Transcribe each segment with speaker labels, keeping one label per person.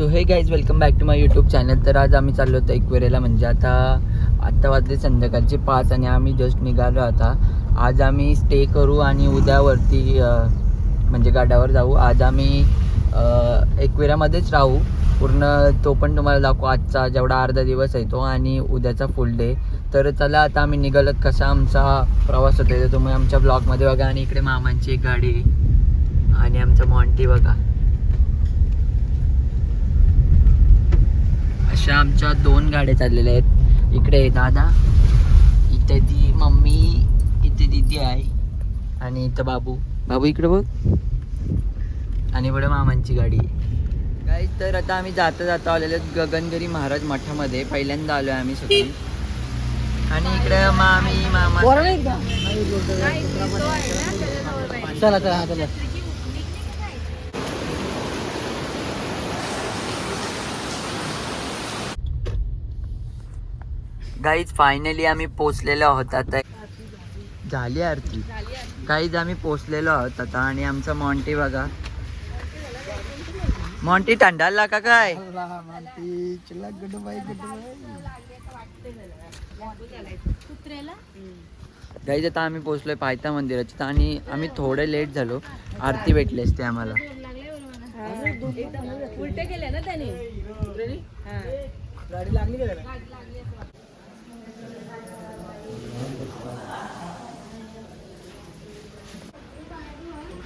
Speaker 1: So hey guys welcome back to my YouTube channel तर आज आम्ही चाललो होतो एकवेरेला म्हणजे आता आत्ता वाजले संध्याकाळचे पाच आणि आम्ही जस्ट निघालो आता. आज आम्ही स्टे करू आणि उद्यावरती म्हणजे गाड्यावर जाऊ. आज आम्ही एकवेरामध्येच राहू. पूर्ण तो पण तुम्हाला दाखवू. आजचा जेवढा अर्धा दिवस आहे तो आणि उद्याचा फुल डे तर चला आता आम्ही निघालो कसा आमचा प्रवास होता तर तुम्ही आमच्या ब्लॉगमध्ये बघा आणि इकडे मामांची एक गाडी आहे. आणि आमचा मॉन्टी बघा. अशा आमच्या दोन गाड्या चाललेल्या आहेत. इकडे दादा इथे ती मम्मी इथे दिदी आहे आणि इथं बाबू. बाबू इकडे बघ. आणि पुढे मामांची गाडी. काय तर आता आम्ही जाता जाता आलेलो आहेत गगनगिरी महाराज मठामध्ये. पहिल्यांदा आलो आहे आम्ही सगळी. आणि इकडे मामी मामा. चला चला गाईज फायनली आम्ही पोचलेलो आहोत आता. झाली आरती. गाईज आम्ही पोचलेलो आहोत आता आणि आमचा मॉन्टी बघा. मॉन्टी थंडाला का काय? गाईज आता आम्ही पोचलोय पायथा मंदिराच्या आणि आम्ही थोडे लेट झालो. आरती भेटली असते आम्हाला.
Speaker 2: उलटे केले ना त्याने?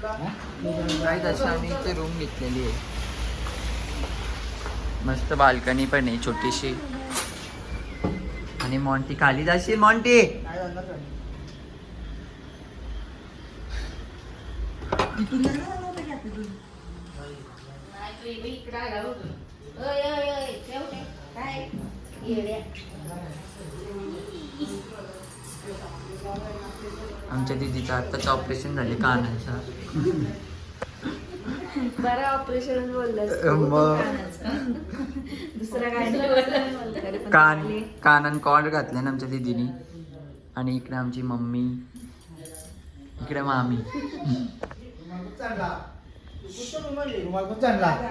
Speaker 1: गाईज अशी आम्ही इथे रूम घेतलेली आहे. मस्त बाल्कनी पण आहे छोटीशी. आणि मॉन्टी खाली जाशील मॉन्टी आमच्या दिदीचं आत्ताच ऑपरेशन झाले कानाचा.
Speaker 2: बरं ऑपरेशन बोललं
Speaker 1: मग?
Speaker 2: दुसरा काय नाही.
Speaker 1: कान. कानान कॉर्ड घातले ना आमच्या दिदीनी. आणि इकडे आमची मम्मी. इकडे मामी.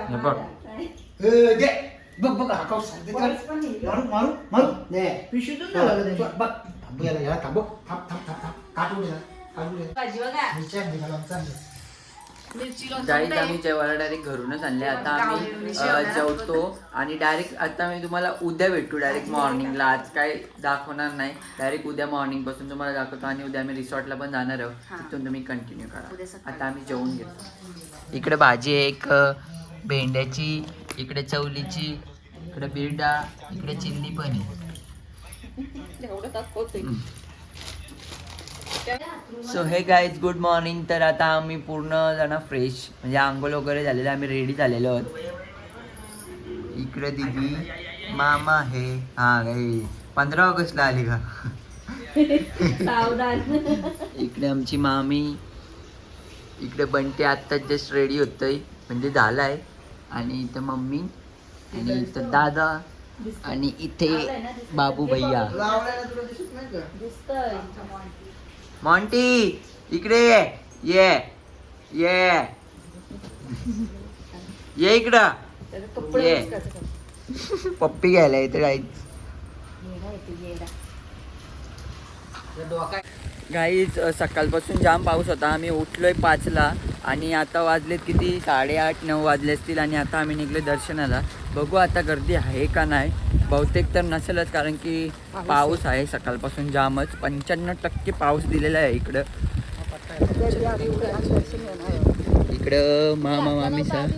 Speaker 1: हे बघ.
Speaker 3: बघ हा. मारू मारू थांबू याला याला थांबव थांब थांब थांब थांब काटू दे काटू दे
Speaker 2: भाजी बघा
Speaker 3: मिरच्या निघाला आमचा
Speaker 2: मिरची लोणचं
Speaker 1: डायरेक्ट
Speaker 2: कुठे
Speaker 1: आम्ही जेवायला डायरेक्ट घरूनच आणले. आता आम्ही अ. जेवतो आणि डायरेक्ट आता मी तुम्हाला उद्या भेटू डायरेक्ट मॉर्निंगला आज काय दाखवणार नाही. डायरेक्ट उद्या मॉर्निंगपासून तुम्हाला दाखवतो आणि उद्या आम्ही रिसॉर्टला पण जाणार आहोत. तिथून तुम्ही कंटिन्यू करा.
Speaker 2: सकाळी.
Speaker 1: आता आम्ही जेवून घेतो. इकडे भाजी आहे एक अ, भेंड्याची इकडे चवलीची इकडे बिरडा इकडे चिल्ली पण आहे
Speaker 2: एवढं दाखवतोय.
Speaker 1: So hey guys good morning तर आता आम्ही पूर्ण जण फ्रेश म्हणजे आंघोळ वगैरे झालेलं आम्ही रेडी झालेलो आहोत. इकडे दिदी मामा आहे. हा गाई पंधरा ऑगस्टला आली का? इकडे आमची मामी इकडे बंटी आत्ताच जस्ट रेडी होतंय. म्हणजे झालाय. आणि इथं मम्मी आणि इथं दादा. आणि इथे बाबू भैया
Speaker 2: दिसतंय.
Speaker 1: मॉन्टी इकडे ये. ये. ये. ये इकडं. ये. पप्पी घ्यायला इथे काही
Speaker 2: येडा आहे.
Speaker 1: गाईच सकाळपासून जाम पाऊस होता. आम्ही उठलोय पाचला आणि आता वाजलेत किती? साडेआठ नऊ वाजले असतील आणि आता आम्ही निघलो दर्शनाला. बघू आता गर्दी आहे का नाही. बहुतेक तर नसेलच कारण की पाऊस आहे. सकाळपासून जामच. पंच्याण्णव टक्के पाऊस दिलेला आहे इकडं. इकडं मामा मामी सर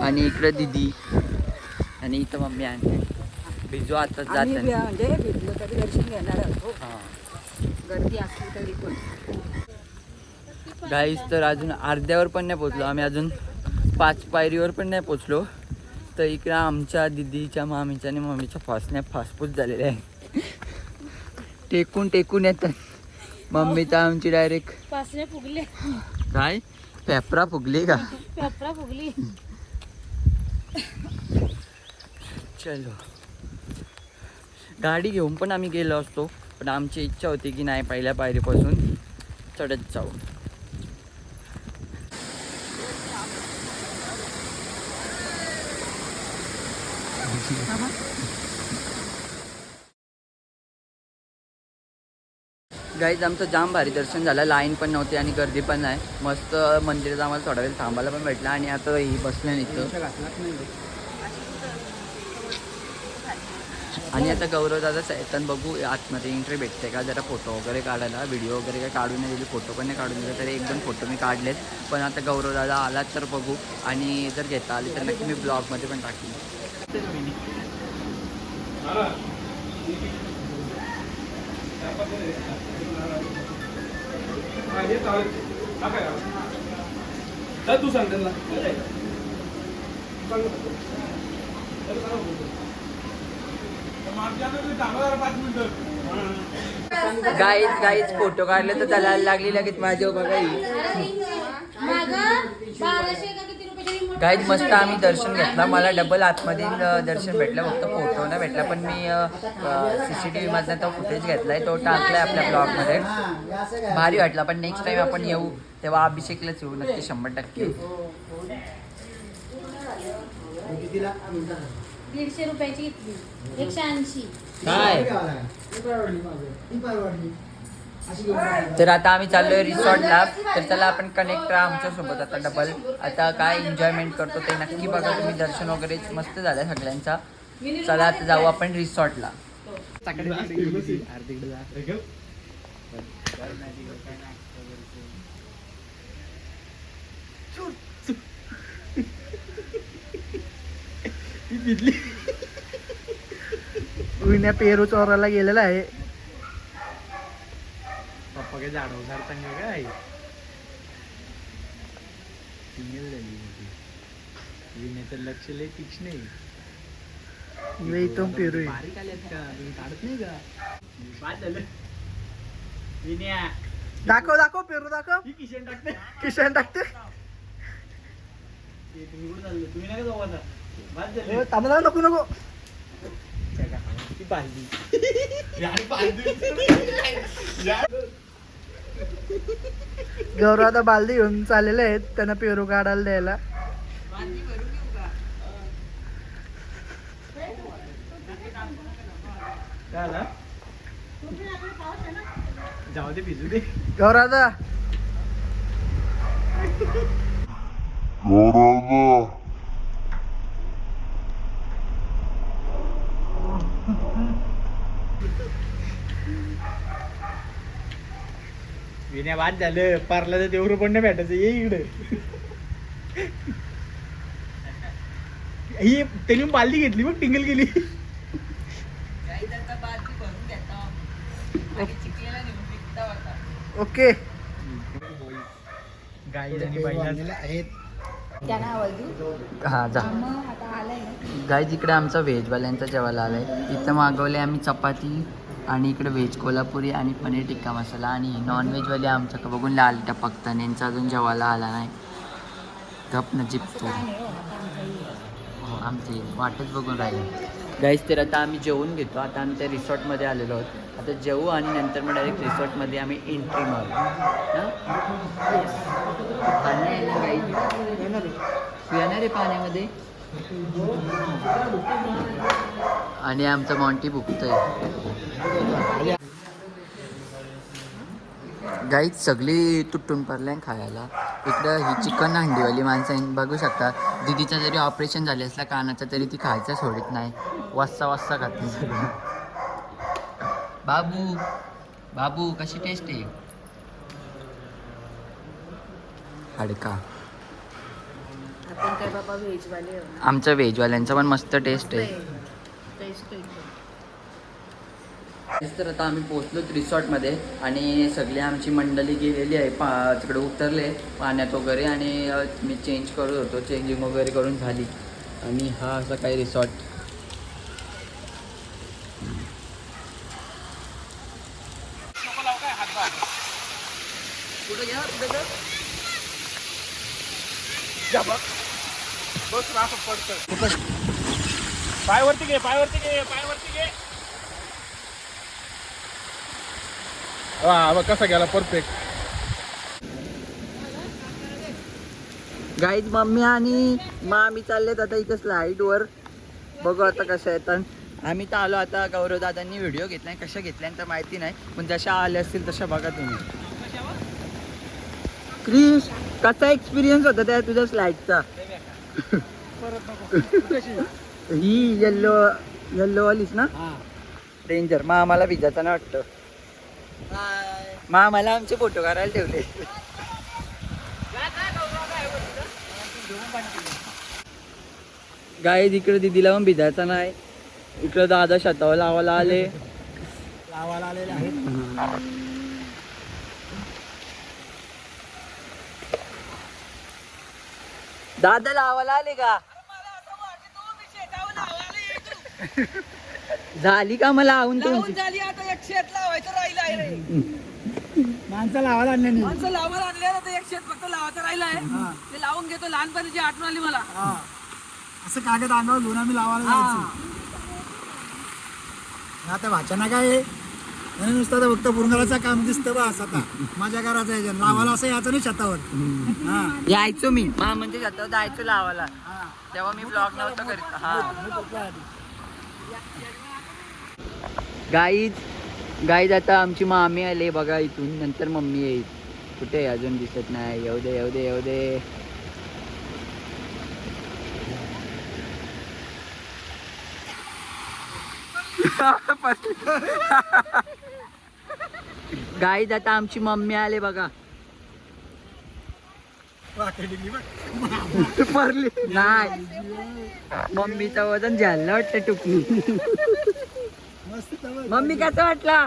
Speaker 1: आणि इकडं दिदी. आणि इथं मम्मी आणते भिजू आता जात
Speaker 2: गर्दी असली तरी पण.
Speaker 1: गाईस तर अजून अर्ध्यावर पण नाही पोचलो आम्ही अजून पाच पायरीवर पण नाही पोचलो तर इकडं आमच्या दिदीच्या मामीच्या आणि मम्मीच्या फासण्या फासफूस झालेल्या आहे. टेकून टेकून येतात. मम्मी तर आमची डायरेक्ट
Speaker 2: पाचने फुगले.
Speaker 1: काय? पेपरा फुगली का?
Speaker 2: कपडा फुगली.
Speaker 1: चलो. गाडी घेऊन पण आम्ही गेलो असतो. पण आमची इच्छा होती की नाही पहिल्या पायरीपासून चढत जाऊ. गाईज आमचं जाम भारी दर्शन झालं. लाईन पण नव्हती आणि गर्दी पण नाही. मस्त मंदिरात आम्हाला थोडा वेळ थांबायला पण भेटला आणि आता ही बसल्या इथं. आणि आता गौरव दादा येताना बघू आतमध्ये एंट्री भेटते का? जरा फोटो वगैरे काढायला व्हिडिओ वगैरे काय काढून नाही दिली फोटो पण नाही काढून दिले तरी एक दोन फोटो मी काढलेत. पण आता गौरव दादा आला तर बघू. आणि जर घेता आली तर नक्की मी ब्लॉगमध्ये पण टाकेन.
Speaker 4: तू सांग त्यांना. पाच मिनिटं
Speaker 1: गाईज फोटो काढले तर त्याला लागली लगेच माझ्या बघा ही गाईज मस्त आम्ही दर्शन घेतला. मला डबल आतमध्ये दर्शन भेटलं. फक्त फोटो ना भेटला. पण मी सी सी टी व्हीमधनं तो फुटेज घेतलाय. तो टाकलाय आपल्या ब्लॉगमध्ये भारी वाटला. पण नेक्स्ट टाइम आपण येऊ तेव्हा अभिषेकलाच येऊ. नक्की शंभर टक्के
Speaker 2: दीडशे रुपयाची घेतली एकशे ऐंशी.
Speaker 1: काय. तर आता आम्ही चाललोय रिसॉर्टला तर चला आपण कनेक्ट राहा आमच्यासोबत आता डबल आता काय एन्जॉयमेंट करतो ते नक्की बघा तुम्ही. दर्शन वगैरे मस्त झालं सगळ्यांचा. चला आता जाऊ आपण रिसॉर्टला
Speaker 5: विण्या पेरू चोराला गेलेला आहे.
Speaker 4: पप्पा काय झाडवणार चांगलं काय सिंगल झाली विण्याचं लक्ष लय तीक्ष्ण आहे.
Speaker 5: लय पेरू आहे.
Speaker 4: बारीक आल्यात का? तुम्ही काढत नाही का? बाद झालं विन्या
Speaker 5: दाखव दाखव पेरू दाखव.
Speaker 4: किशन टाकते.
Speaker 5: किशन टाकते.
Speaker 4: ते तुम्ही कुठं चाललं? तुम्ही नाही का जाऊ आता. बाद
Speaker 5: ए,
Speaker 4: झालं
Speaker 5: थांबला नको नको.
Speaker 4: ती पाहिली
Speaker 5: गौरव आता बालदी घेऊन चाललेले आहेत त्यांना पेरू काढायला द्यायला.
Speaker 4: जाऊ दे भिजू दे
Speaker 5: गौरादा गौरादा
Speaker 4: विण्या बाद झालं पारला तर तेवढं पण नाही भेटायचं ये इकडे ही त्यांनी बालदी घेतली मग टिंगल गेली
Speaker 5: ओके
Speaker 4: गाई आणि
Speaker 3: आहेत
Speaker 1: हा जा इकडे आमचा व्हेजवाल्यांचा जेवायला आलाय इथं मागवले आम्ही चपाती आणि इकडे व्हेज कोल्हापुरी आणि पनीर टिक्का मसाला आणि नॉनव्हेजवाले आमचं आमच्याकडे बघून लाल टपकताना यांचा अजून जेवायला आला नाही. गप नजीब तो हो आमची वाटच बघून राहिली. गाईस तर आता आम्ही जेवून घेतो. आता आम्ही त्या रिसॉर्टमध्ये आलेलो आहोत. आता जेवू आणि नंतर मग डायरेक्ट रिसॉर्टमध्ये आम्ही एंट्री मारू. पाणी तू येणार आहे पाण्यामध्ये? आणि आमचं मॉन्टी बुकतोय गाईच सगळी तुटून पडल्या खायला. इकडं ही चिकन हंडीवाली माणसं बघू शकता दिदीचं जरी ऑपरेशन झाले असला कानाचं तरी ती खायचं सोडत नाही. वाजता वाजता खाते सगळं. बाबू बाबू कशी टेस्ट आहे? हडका.
Speaker 2: आपण काय बाबा व्हेजवाले
Speaker 1: आमच्या व्हेजवाल्यांचा पण मस्त टेस्ट आहे.
Speaker 2: टेस्ट
Speaker 1: तर आता आम्ही पोहोचलो रिसॉर्टमध्ये आणि सगळी आमची मंडळी गेलेली आहे पा तिकडे उतरले पाण्यात वगैरे आणि अ, मी चेंज करत होतो चेंजिंग वगैरे करून झाली. आणि हा असा काही रिसॉर्ट कुठं घ्या कुठं घ्या?
Speaker 4: बस असं पडतं पायवरती घे पायवरती घे पायवरती घे. हा बघ कसा गेला? परफेक्ट
Speaker 1: गाईज मम्मी आणि मामी चाललेत आता इथं स्लाईडवर बघू आता कसं येतात आम्ही तर आलो आता गौरव दादांनी व्हिडिओ घेतलाय. कशा घेतल्या तर माहिती नाही पण जशा आल्या असतील तशा बघा तुम्ही. क्रिश कसा एक्सपिरियन्स होता त्या तुझ्या ही येल्लो येल्लो वालीच ना? डेंजर मग आम्हाला भिजायचा ना वाटतं. मग आम्हाला आमचे फोटो काढायला ठेवले. गाय इकडे दिदीला पण भिजायचा नाही. इकडे दादा शेतावर लावायला आले.
Speaker 3: लावायला आलेले आहेत.
Speaker 1: दादा लावायला आले का? झाली का मला आवून तुमची?
Speaker 4: झाली आता एक शेत लावायचं राहिलं आहे रे.
Speaker 3: माणसं लावायला आणले नाही.
Speaker 4: माणसं लावायला आणले ना तर एक शेत फक्त लावायचं राहिलं आहे. ते लावून घेतो लहानपणीची आठवण आली मला.
Speaker 3: हा. असं कागद अंगावर घेऊन आम्ही लावायला जायचो. आता वाचना काय? आणि नुसतं फक्त बुरंगालाचं काम दिसतं बस आता. माझ्या घराचं आहे लावायला असं याचं नाही छतावर. हा.
Speaker 1: यायचो मी. हा म्हणजे शेतावर जायचो लावायला. तेव्हा मी ब्लॉग नव्हता करीत. हा. गाईज गाईज आता आमची मामी आले बघा इथून. नंतर मम्मी येईल. कुठे आहे? अजून दिसत नाही. येऊ दे येऊ दे येऊ दे. गाईज आता आमची मम्मी आले बघा पडली नाही मम्मीचं वजन झालं वाटतं टुकली
Speaker 3: मस्त
Speaker 1: मम्मी कसं वाटला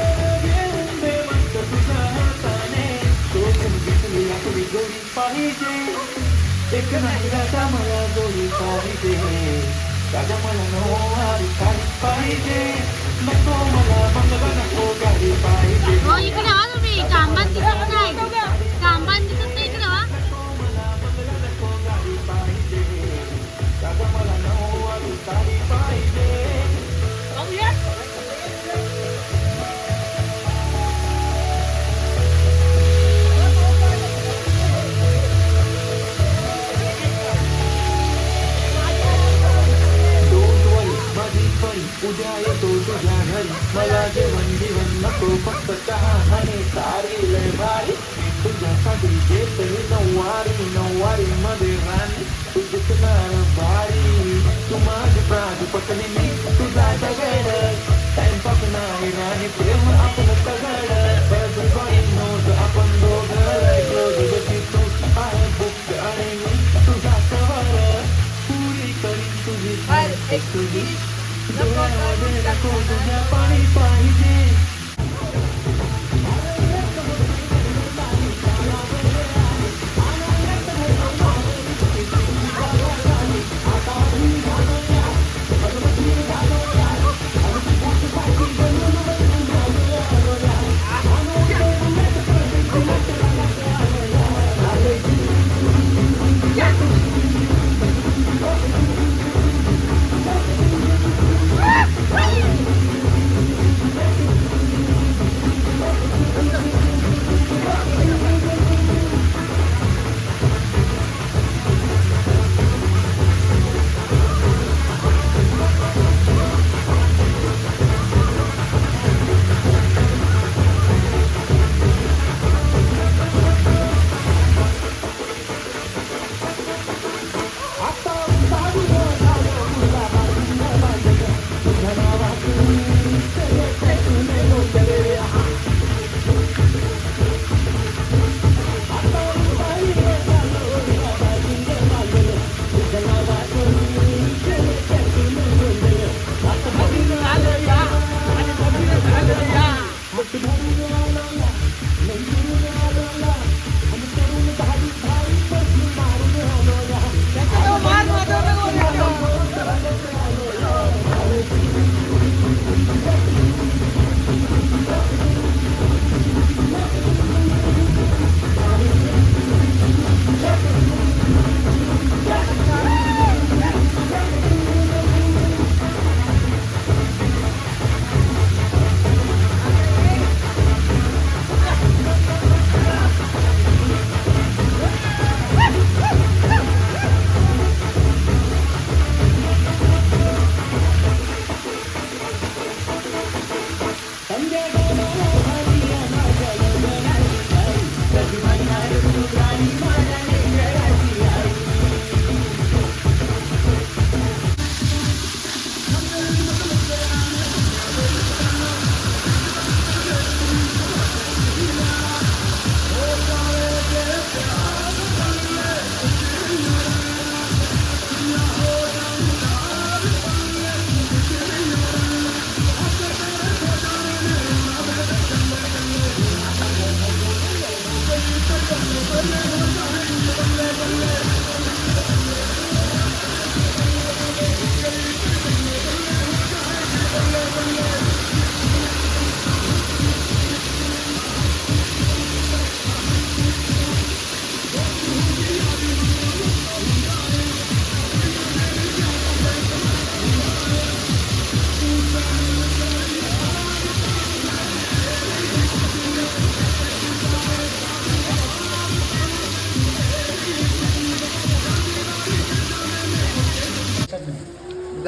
Speaker 3: काय गरज आहे इथनं जायचं भाऊ. इथनं जायचं.
Speaker 1: गाईत जा आता बघत नको जाऊ
Speaker 2: हो इकडे हा तुम्ही कांबान दिसत नाही कांबान दिसत नाही इकडे हा उद्या येतो तुझ्या घरी. मला जेवण जीवन नको फक्त चहा आणि तारी लय भारी. तुझ्यासाठी घेतली नऊवारी. नऊवारी मध्ये राणी. तुझी तुला भारी. तू माझी प्राणी पटली मी tudo né, me apaixonou.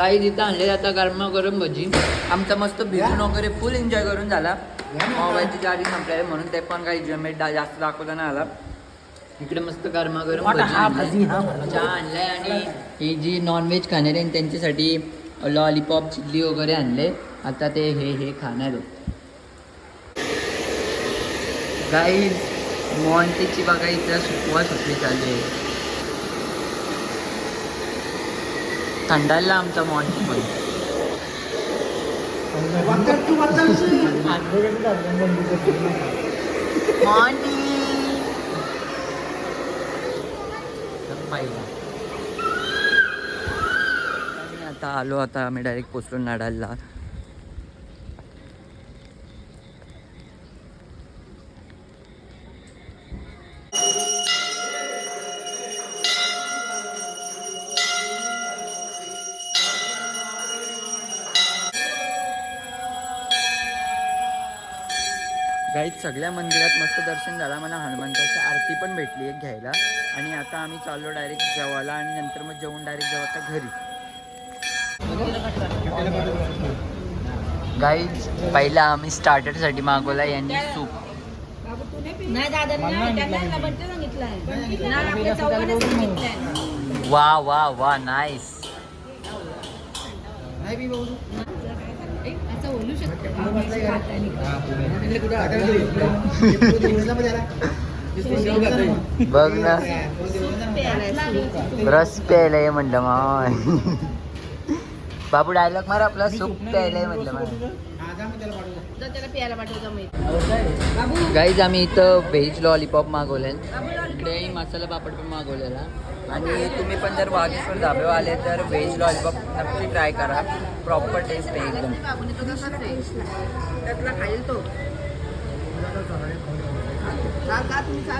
Speaker 1: गाई तिथं आणले आता गरमा गरम भजी. आमचा मस्त भिजून वगैरे फुल एन्जॉय करून झाला. मोबाईलची चार्जिंग संपलेली म्हणून ते पण काही एन्जॉयमेंट जास्त दाखवता नाही आला. इकडे मस्त गरमा गरम भजी. चहा आणलाय आणि ही जी नॉनव्हेज खाणारे आहेत त्यांच्यासाठी लॉलीपॉप चिल्ली वगैरे आणले. आता ते हे हे खाणार गाई मॉन्टीची बघा इथं सुकवा सुकली चालली आहे. थंडायला आमचा मॉर्निंग. पण मॉन्टी आता आलो आता आम्ही डायरेक्ट पोचलो नाडालला. गाईत सगळ्या मंदिरात मस्त दर्शन झालं मला हनुमंताची आरती पण भेटली एक घ्यायला. आणि आता आम्ही चाललो डायरेक्ट जेवायला आणि नंतर मग जेवून डायरेक्ट जेव्हा आता घरी. गाईज पहिला आम्ही स्टार्टरसाठी मागवला यांनी सूप वा वा वा नाईस
Speaker 2: असं बोलू शकतो.
Speaker 1: बघ ना. रस प्यायलाय म्हणलं माय बाबू डायलॉग मार आपला सूप प्यायलाय म्हटलं मला
Speaker 2: त्याला प्यायला पाठवतो मी
Speaker 1: गाईज आम्ही इथं व्हेज लॉलीपॉप मागवले इकडे मसाला पापड पण मागवलेला. आणि तुम्ही पण जर वागेश्वर धाब्यावर आले तर व्हेज लॉलीपॉप नक्की ट्राय करा. प्रॉपर टेस्ट आहे एकदम.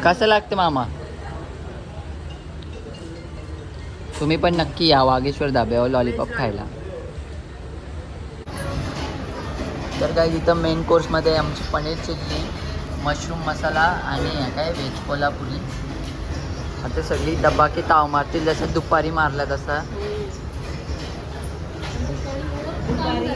Speaker 1: कसं लागतं मामा? तुम्ही पण नक्की या वागेश्वर धाब्यावर लॉलीपॉप खायला. तर काय इथं मेन कोर्समध्ये आमची पनीर चिल्ली मशरूम मसाला आणि हे काय व्हेज कोल्हापुरी. आता सगळी डब्बाकी ताव मारतील जसं दुपारी मारला तसा
Speaker 2: दुपारी